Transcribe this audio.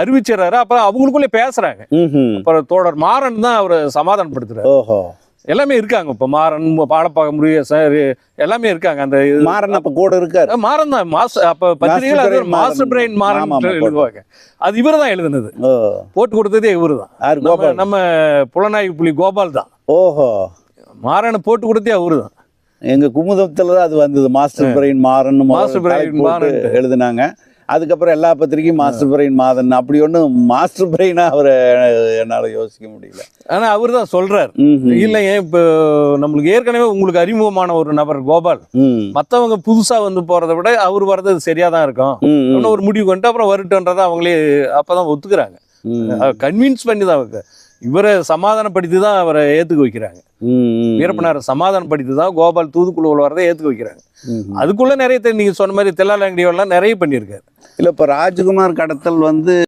அறிவிச்சிடறாரு. அப்ப அவங்களுக்குள்ளே பேசுறாங்க. அப்புறம் தோழர் மாறன் தான் அவரை சமாதானப்படுத்துறாரு. ஓஹோ. எல்லாமே இருக்காங்க. இப்ப மாறன் பாலப்பாக முருகேசன் எல்லாமே இருக்காங்க. அந்த மாறன் அப்ப கூட இருக்காரு. மாறன் தான். மாஸ் அப்ப brain மாஸ்டர். பிரெயின் மாறன். எழுதுவாங்க. அது இவர் தான் எழுதுனது. ஓ. போட்டு கொடுத்ததே இவரு தான். நம்ம புலனாய்வு புலி கோபால் தான். ஓஹோ. மாறனை போட்டு கொடுத்தே அவரு தான். எங்க குமுதத்துல தான் அது வந்தது. Master brain Maran master brain Maran. எழுதுனாங்க. அதுக்கப்புறம் எல்லா பத்திரிக்கையும் மாஸ்டர் பிரெயின் மாதன். அப்படி ஒண்ணும் மாஸ்டர் பிரெயினா அவரை என்னால யோசிக்க முடியல. ஆனா அவர் தான் சொல்றாரு. ம்ஹும். இல்லைங்க இப்போ நம்மளுக்கு ஏற்கனவே உங்களுக்கு அறிமுகமான ஒரு நபர் கோபால். ம். மத்தவங்க புதுசா வந்து போறதை விட அவர் வர்றது சரியா தான் இருக்கும் இன்னும் ஒரு முடிவு கொண்டு அப்புறம் வரட்டுன்றதை அவங்களே அப்பதான் ஒத்துக்கிறாங்க. ம், கன்வின்ஸ் பண்ணி தான் இவரை சமாதானப்படுத்தி தான் அவரை ஏத்துக்க வைக்கிறாங்க. வீரப்பனாரை சமாதானப்படுத்தி தான் கோபால் தூதுக்குழுவில் வரதை ஏத்துக்க வைக்கிறாங்க. அதுக்குள்ள நிறைய தெ- நீங்க சொன்ன மாதிரி தெல்லாலங்கடி எல்லாம் நிறைய பண்ணியிருக்காரு இல்ல இப்ப ராஜ்குமார் கடத்தல் வந்து